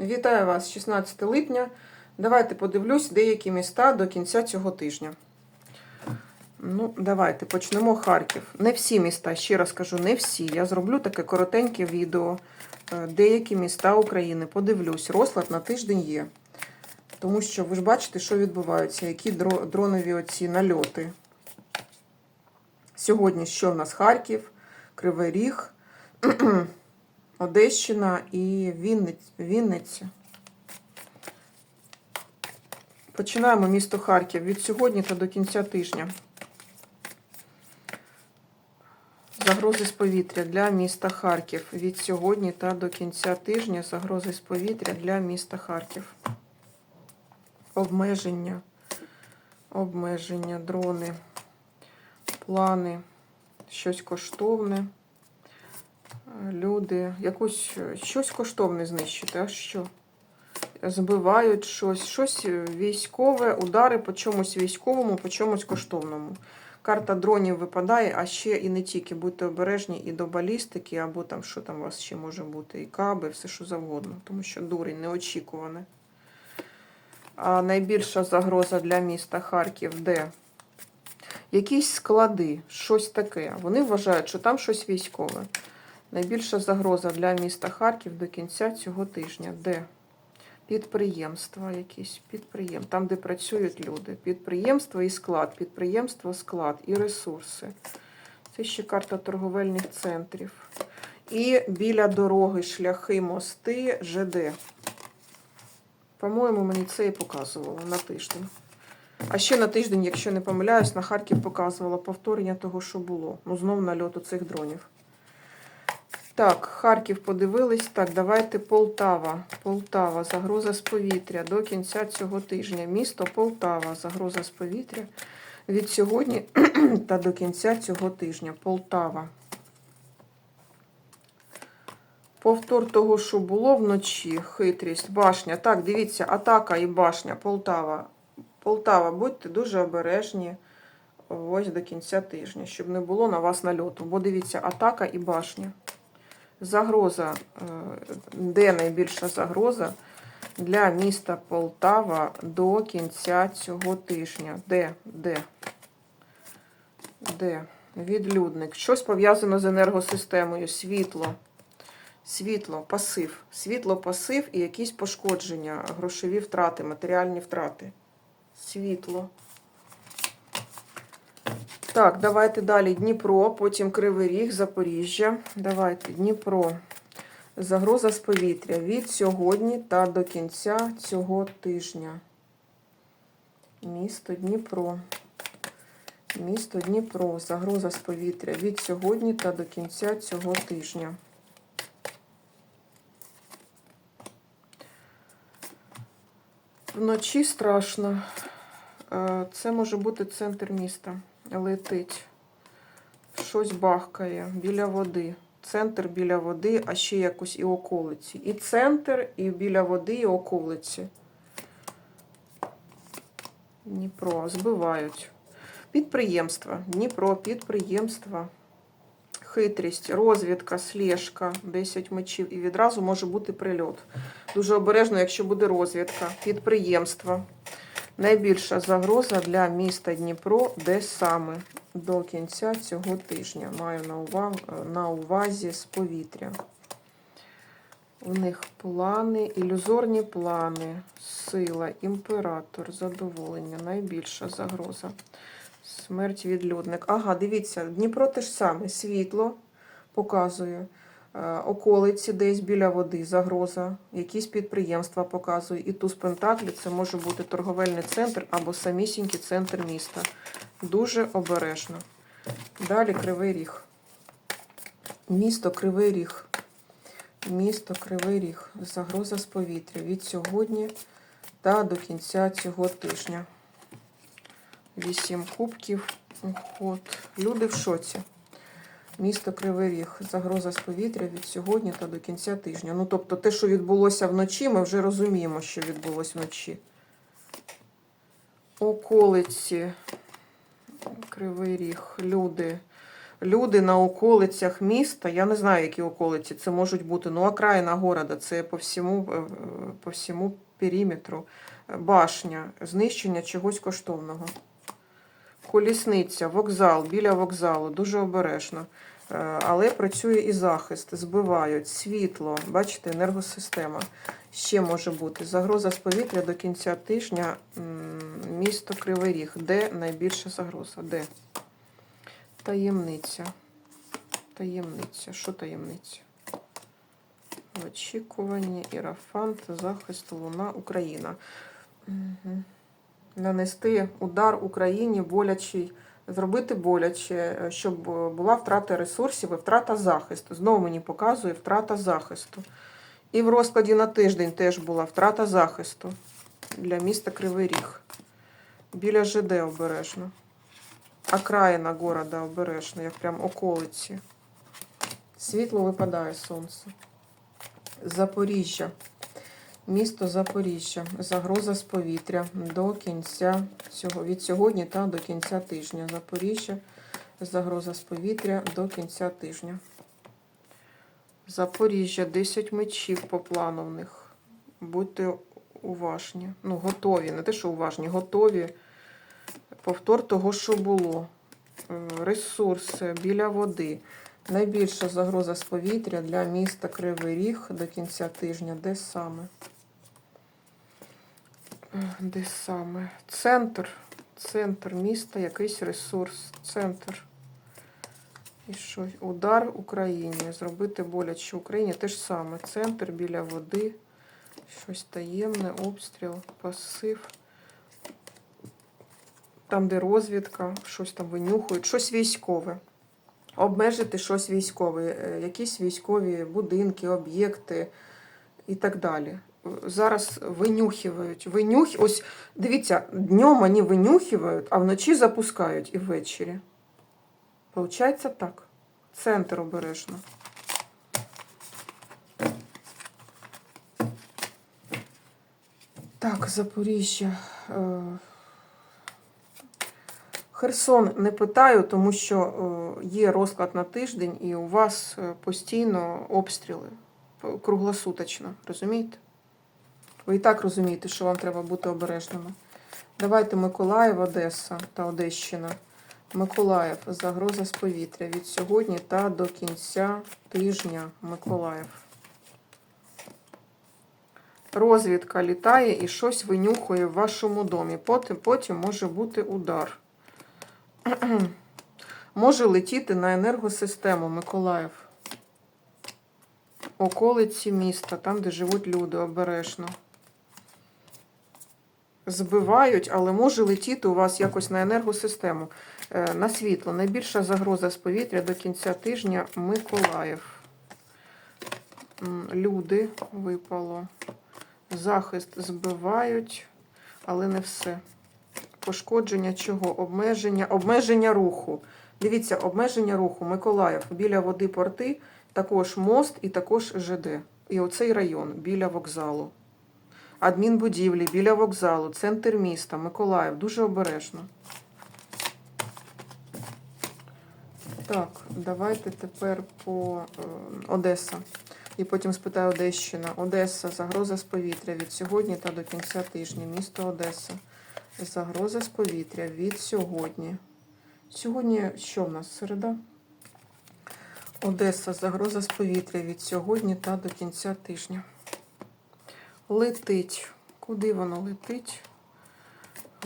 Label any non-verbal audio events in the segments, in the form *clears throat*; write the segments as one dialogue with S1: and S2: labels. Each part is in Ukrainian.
S1: Вітаю вас 16 липня. Давайте подивлюсь деякі міста до кінця цього тижня. Ну, давайте почнемо Харків. Не всі міста, ще раз кажу, не всі. Я зроблю таке коротеньке відео. Е, Деякі міста України. Подивлюсь, розклад на тиждень є. Тому що ви ж бачите, що відбувається, які дронові оці нальоти. Сьогодні що в нас Харків, Кривий Ріг, Одещина і Вінниця. Починаємо місто Харків від сьогодні та до кінця тижня. Загрози з повітря для міста Харків. Від сьогодні та до кінця тижня загрози з повітря для міста Харків. Обмеження. Обмеження, дрони, плани, щось коштовне. Люди, якусь щось коштовне знищити, а що? Збивають щось, щось військове, удари по чомусь військовому, по чомусь коштовному. Карта дронів випадає, а ще і не тільки будьте обережні і до балістики, або там що там у вас ще може бути, і каби, все що завгодно, тому що дурень неочікуване. А найбільша загроза для міста Харків де? Якісь склади, щось таке. Вони вважають, що там щось військове. Найбільша загроза для міста Харків до кінця цього тижня. Де? Підприємства якісь, підприєм, там, де працюють люди. Підприємство і склад, підприємство, склад і ресурси. Це ще карта торговельних центрів. І біля дороги, шляхи, мости, ЖД. По-моєму, мені це і показувало на тиждень. А ще на тиждень, якщо не помиляюсь, на Харків показувала повторення того, що було. Ну, знов нальоту цих дронів. Так, Харків подивились. Так, давайте Полтава. Полтава, загроза з повітря до кінця цього тижня. Місто Полтава, загроза з повітря від сьогодні *clears throat* та до кінця цього тижня. Полтава. Повтор того, що було вночі. Хитрість, башня. Так, дивіться, атака і башня. Полтава. Полтава, будьте дуже обережні. Ось до кінця тижня, щоб не було на вас нальоту. Бо дивіться, атака і башня. Загроза, е, де найбільша загроза для міста Полтава до кінця цього тижня? Де? Де? Де? Відлюдник. Щось пов'язано з енергосистемою. Світло. Світло, пасив. Світло, пасив і якісь пошкодження, грошові втрати, матеріальні втрати. Світло. Так, давайте далі Дніпро, потім Кривий Ріг, Запоріжжя. Давайте Дніпро. Загроза з повітря від сьогодні та до кінця цього тижня. Місто Дніпро. Місто Дніпро. Загроза з повітря від сьогодні та до кінця цього тижня. Вночі страшно. Е, Це може бути центр міста. Летить. Щось бахкає біля води. Центр біля води, а ще якось і околиці. І центр, і біля води, і околиці. Дніпро. Збивають. Підприємства. Дніпро, підприємства. Хитрість, розвідка, слежка, 10 мечів. І відразу може бути прильот. Дуже обережно, якщо буде розвідка. Підприємства. Найбільша загроза для міста Дніпро, де саме до кінця цього тижня. Маю на увазі, на увазі з повітря. У них плани, ілюзорні плани, сила, імператор, задоволення, найбільша загроза. Смерть відлюдник. Ага, дивіться, Дніпро те ж саме. Світло показує. Е, Околиці десь біля води, загроза, якісь підприємства показує. І туз Пентаклі це може бути торговельний центр або самісінький центр міста. Дуже обережно. Далі Кривий Ріг. Місто Кривий Ріг. Місто Кривий Ріг. Загроза з повітря від сьогодні та до кінця цього тижня. Вісім кубків. Уход. Люди в шоці. Місто Кривий Ріг. Загроза з повітря від сьогодні та до кінця тижня. Ну, тобто, те, що відбулося вночі, ми вже розуміємо, що відбулося вночі. Околиці. Кривий Ріг. Люди. люди на околицях міста, я не знаю, які околиці це можуть бути, ну, окраїна города, це по всьому, е, е, по всьому периметру. Башня, знищення чогось коштовного. Колісниця, вокзал, біля вокзалу, дуже обережно. Е, Але працює і захист, збивають, світло, бачите, енергосистема. Ще може бути загроза з повітря до кінця тижня. Місто Кривий Ріг. Де найбільша загроза? Де? Таємниця. Таємниця. Що таємниця? В очікуванні, Ірафант, захист, Луна, Україна. Угу. Нанести удар Україні болячий, зробити боляче, е, щоб була втрата ресурсів і втрата захисту. Знову мені показує втрата захисту. І в розкладі на тиждень теж була втрата захисту для міста Кривий Ріг. Біля ЖД обережно. Окраїна города обережно, як прям околиці. Світло випадає сонце. Запоріжжя. Місто Запоріжжя. Загроза з повітря до кінця цього від сьогодні та до кінця тижня. Запоріжжя. Загроза з повітря до кінця тижня. Запоріжжя, 10 мечів по в них. Будьте уважні. Ну, готові. Не те, що уважні, готові. Повтор того, що було. Е, Ресурси біля води. Найбільша загроза з повітря для міста Кривий Ріг до кінця тижня. Де саме? Де саме? Центр. Центр міста, якийсь ресурс. Центр. І що? Удар Україні. Зробити боляче Україні. Те ж саме. Центр біля води. Щось таємне, обстріл, пасив. Там, де розвідка, щось там винюхують, щось військове. Обмежити щось військове, е, якісь військові будинки, об'єкти і так далі. Зараз винюхивають. Винюх... Ось дивіться, днем вони винюхивають, а вночі запускають і ввечері. Получається так. Центр обережно. Так, Запоріжжя. Е, Херсон не питаю, тому що е, є розклад на тиждень, і у вас е, постійно обстріли круглосуточно. Розумієте? Ви і так розумієте, що вам треба бути обережними. Давайте Миколаїв, Одеса та Одещина. Миколаїв, загроза з повітря від сьогодні та до кінця тижня Миколаїв. Розвідка літає і щось винюхує в вашому домі. Потім, потім може бути удар. *clears throat* може летіти на енергосистему Миколаїв. Околиці міста, там, де живуть люди, обережно. Збивають, але може летіти у вас якось на енергосистему. Е, На світло. Найбільша загроза з повітря до кінця тижня Миколаїв. Люди випало. Захист збивають, але не все. Пошкодження чого? Обмеження. Обмеження руху. Дивіться, обмеження руху. Миколаїв. Біля води порти, також мост і також ЖД. І оцей район біля вокзалу. Адмінбудівлі біля вокзалу, центр міста, Миколаїв. Дуже обережно. Так, давайте тепер по е, Одеса. І потім спитаю Одещина. Одеса, загроза з повітря від сьогодні та до кінця тижня. Місто Одеса. Загроза з повітря від сьогодні. Сьогодні що в нас? Середа? Одеса, загроза з повітря від сьогодні та до кінця тижня. Летить. Куди воно летить?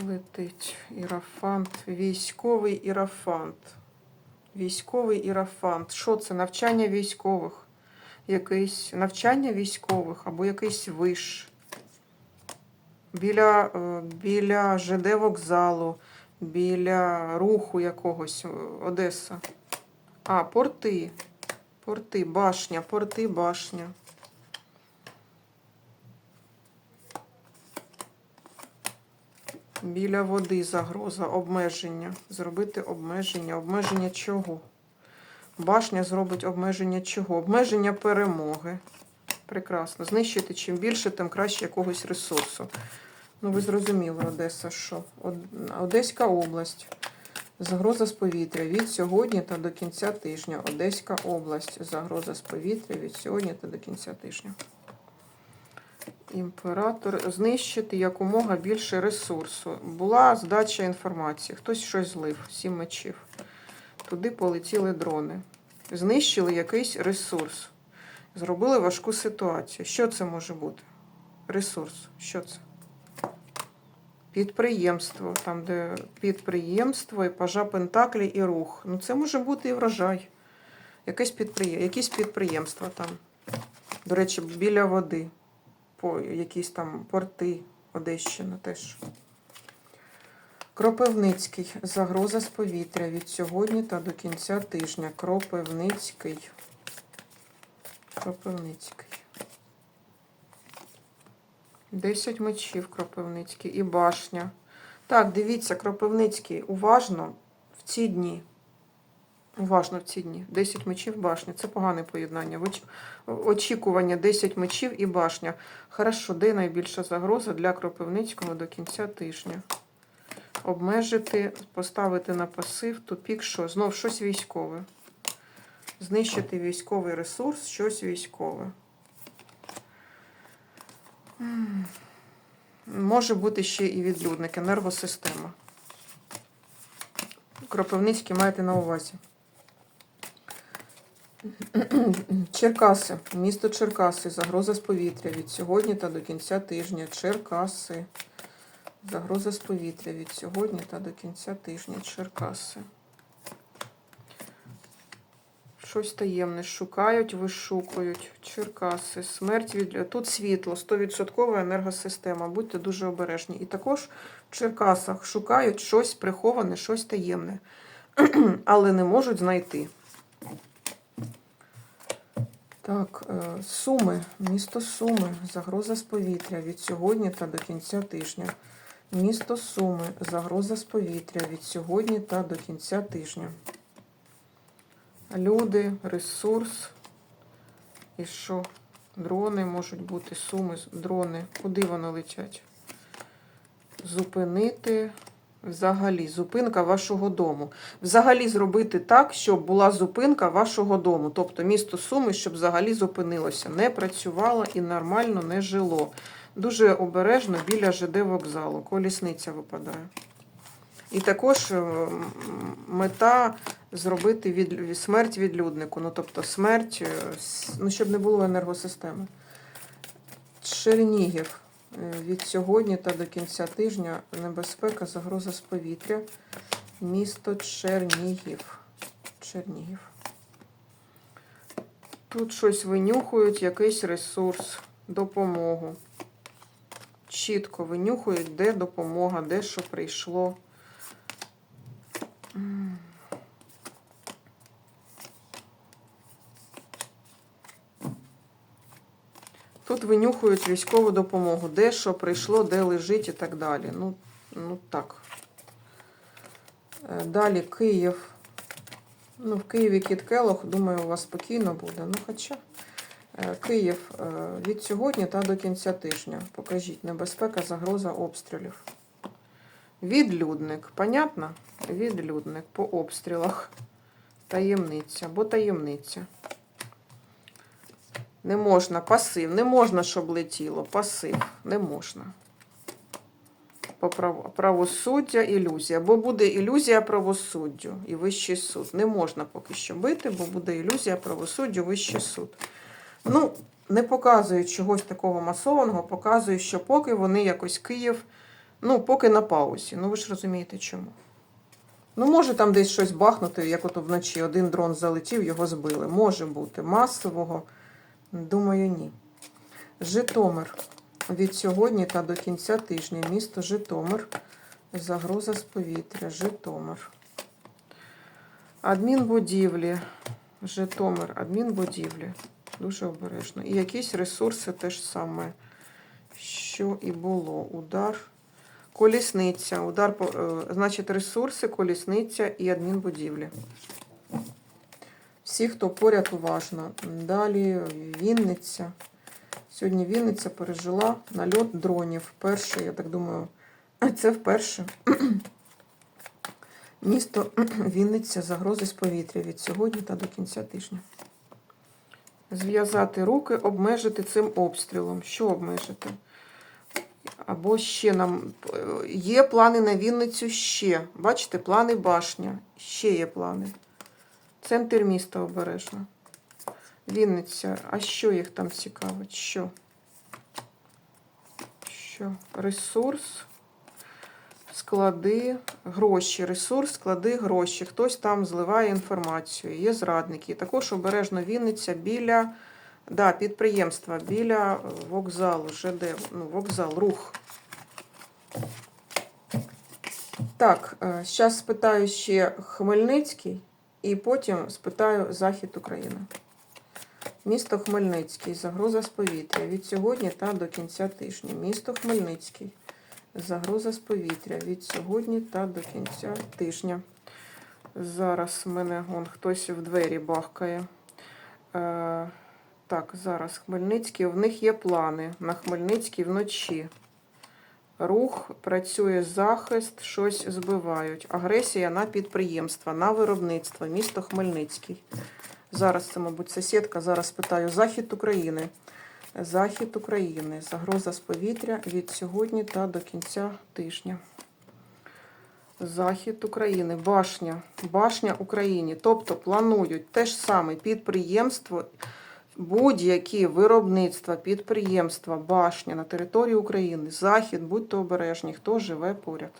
S1: Летить. Ірафант. Військовий ірафант. Військовий ірафант. Що це? Навчання військових. Якийсь навчання військових або якийсь виш. Біля, е, біля ЖД вокзалу, біля руху якогось е, Одеса. А, порти. Порти, башня, порти, башня. Біля води загроза, обмеження. Зробити обмеження. Обмеження чого? Башня зробить обмеження чого? Обмеження перемоги. Прекрасно. Знищити чим більше, тим краще якогось ресурсу. Ну, ви зрозуміли, Одеса, що? Одеська область. Загроза з повітря від сьогодні та до кінця тижня. Одеська область. Загроза з повітря від сьогодні та до кінця тижня. Імператор. Знищити якомога більше ресурсу. Була здача інформації. Хтось щось злив. Сім мечів. Туди полетіли дрони. Знищили якийсь ресурс. Зробили важку ситуацію. Що це може бути? Ресурс. Що це? Підприємство. Там, де підприємство, і пажа Пентаклі і рух. Ну, це може бути і врожай. Якесь підприємство, якісь підприємства там. До речі, біля води. По якісь там порти Одещина теж. Кропивницький. Загроза з повітря від сьогодні та до кінця тижня. Кропивницький. Кропивницький. Десять мечів Кропивницький і башня. Так, дивіться, Кропивницький, уважно в ці дні. Уважно в ці дні. 10 мечів, башня. Це погане поєднання. Оч- Очікування 10 мечів і башня. Хорошо, де найбільша загроза для Кропивницького до кінця тижня? Обмежити, поставити на пасив, тупік, що? Знов щось військове. Знищити військовий ресурс, щось військове. Може бути ще і відлюдник, енергосистема. Кропивницький маєте на увазі. *clears throat* Черкаси, місто Черкаси, загроза з повітря від сьогодні та до кінця тижня. Черкаси. Загроза з повітря від сьогодні та до кінця тижня. Черкаси. Щось таємне шукають, вишукують. Черкаси. Смерть від. Тут світло, 100% енергосистема. Будьте дуже обережні. І також в Черкасах шукають щось приховане, щось таємне, *clears throat* але не можуть знайти. Так, е, Суми, місто Суми, загроза з повітря від сьогодні та до кінця тижня. Місто Суми, загроза з повітря від сьогодні та до кінця тижня. Люди, ресурс. І що? Дрони можуть бути, суми, дрони. Куди вони летять? Зупинити. Взагалі, зупинка вашого дому. Взагалі зробити так, щоб була зупинка вашого дому. Тобто місто Суми, щоб взагалі зупинилося, не працювало і нормально не жило. Дуже обережно біля ЖД вокзалу. Колісниця випадає. І також е, мета зробити від, смерть відлюднику. Ну, тобто смерть, е, ну, щоб не було енергосистеми. Чернігів. Е, Від сьогодні та до кінця тижня небезпека, загроза з повітря. Місто Чернігів. Чернігів. Тут щось винюхують, якийсь ресурс, допомогу. Чітко винюхують, де допомога, де що прийшло. Тут винюхують військову допомогу, де що прийшло, де лежить і так далі. Ну, ну так. Е, Далі Київ. Ну, в Києві Кіт Келох, думаю, у вас спокійно буде. Ну, хоча е, Київ е, від сьогодні та до кінця тижня. Покажіть небезпека, загроза обстрілів. Відлюдник. Понятно? Відлюдник по обстрілах. Таємниця або таємниця. Не можна пасив. Не можна, щоб летіло. Пасив. Не можна. По правосуддя, ілюзія. Бо буде ілюзія правосуддю і вищий суд. Не можна поки що бити, бо буде ілюзія правосуддю, вищий суд. Ну, не показують чогось такого масованого, показують, що поки вони якось Київ, ну, поки на паузі. Ну, ви ж розумієте, чому. Ну, може там десь щось бахнути, як ото вночі один дрон залетів, його збили. Може бути. Масового, думаю, ні. Житомир. Від сьогодні та до кінця тижня. Місто Житомир. Загроза з повітря. Житомир. Адмінбудівлі. Житомир. Адмінбудівлі. Дуже обережно. І якісь ресурси теж саме, що і було. Удар. Колісниця. Удар е, значить, ресурси, колісниця і адмінбудівлі. Всі, хто поряд уважно. Далі Вінниця. Сьогодні Вінниця пережила нальот дронів. Перший, я так думаю, це вперше. *clears throat* Місто *clears throat* Вінниця, загрози з повітря від сьогодні та до кінця тижня. Зв'язати руки, обмежити цим обстрілом. Що обмежити? Або ще нам е, є плани на Вінницю ще. Бачите, плани башня. Ще є плани. Центр міста обережно. Вінниця. А що їх там цікавить? Що? Що? Ресурс, склади, гроші. Ресурс, склади, гроші. Хтось там зливає інформацію. Є зрадники. Також обережно Вінниця біля да, підприємства, біля вокзалу, ЖД, ну, вокзал, рух. Так, зараз спитаю ще Хмельницький і потім спитаю Захід України. Місто Хмельницький. Загроза з повітря. Від сьогодні та до кінця тижня. Місто Хмельницький. Загроза з повітря. Від сьогодні та до кінця тижня. Зараз в мене вон, хтось в двері бахкає. Е, так, зараз Хмельницький. В них є плани на Хмельницький вночі. Рух, працює захист, щось збивають. Агресія на підприємства, на виробництво. Місто Хмельницький. Зараз це, мабуть, сусідка. Зараз питаю Захід України. Захід України. Загроза з повітря від сьогодні та до кінця тижня. Захід України. Башня. Башня Україні. Тобто планують те ж саме підприємство, будь-які виробництва, підприємства, башня на території України. Захід, будьте обережні, хто живе поряд.